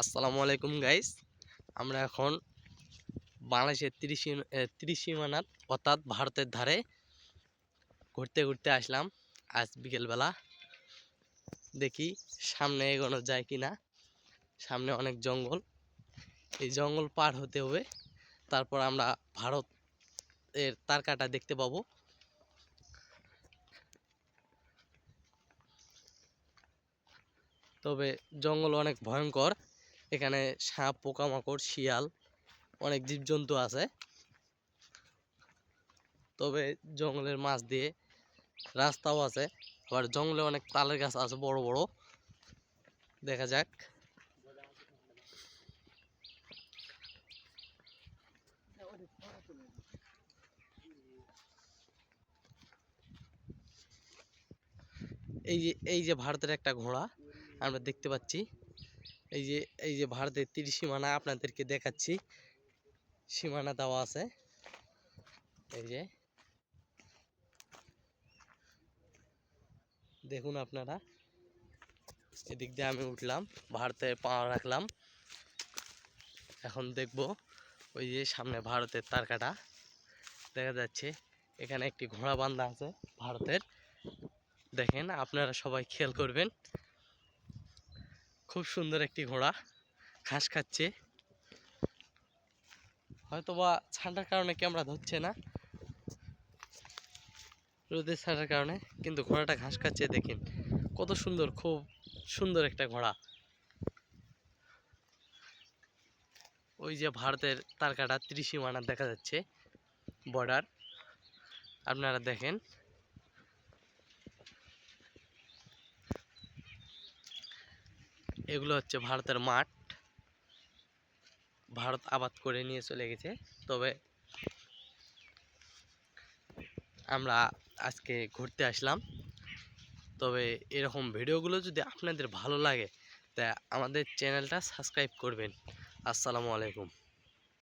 আসসালামু আলাইকুম গাইস আমরা এখন বাংলাদেশের ত্রিশ ত্রিশ সীমানার অর্থাৎ ভারতের ধারে ঘুরতে ঘুরতে আসলাম। আজ বিকেলবেলা দেখি সামনে এগোনো যায় কি না সামনে অনেক জঙ্গল। এই জঙ্গল পার হতে হবে। তারপর আমরা ভারত এর তার কাটা দেখতে পাবো। তবে জঙ্গল অনেক ভয়ঙ্কর। এখানে সাপ, পোকামাকড়, শিয়াল, অনেক জীবজন্তু আছে। তবে জঙ্গলের মাছ দিয়ে রাস্তাও আছে। আবার জঙ্গলে অনেক তালের গাছ আছে বড় বড়। দেখা যাক। এই যে এই যে ভারতের একটা ঘোড়া, আমরা দেখতে পাচ্ছি। এই যে এই যে ভারতের তীর সীমানা আপনাদেরকে দেখাচ্ছি। সীমানা দেওয়া আছে। এই যে। দেখুন আপনারা, এদিক দিয়ে আমি উঠলাম ভারতে পা রাখলাম। এখন দেখব, ওই যে সামনে ভারতের তারকাটা, দেখা যাচ্ছে এখানে একটি ঘোড়া বান্ধা আছে ভারতের। দেখেন, আপনারা সবাই খেয়াল করবেন খুব সুন্দর একটি ঘোড়া, ঘাস খাচ্ছে। হয়তো বা ঠান্ডার কারণে ক্যামেরা ধরছে না? রোদের ছাড়ার কারণে, কিন্তু ঘোড়াটা ঘাস খাচ্ছে, দেখেন। কত সুন্দর, খুব সুন্দর একটা ঘোড়া। ওই যে ভারতের তারকাটা ত্রিসীমানা দেখা যাচ্ছে বর্ডার আপনারা দেখেন। এগুলো হচ্ছে ভারতের মাঠ। ভারত আবাদ করে নিয়ে চলে গেছে। তবে আমরা আজকে ঘুরতে আসলাম। তবে এরকম ভিডিওগুলো যদি আপনাদের ভালো লাগে, তা আমাদের চ্যানেলটা সাবস্ক্রাইব করবেন। আসসালামু আলাইকুম।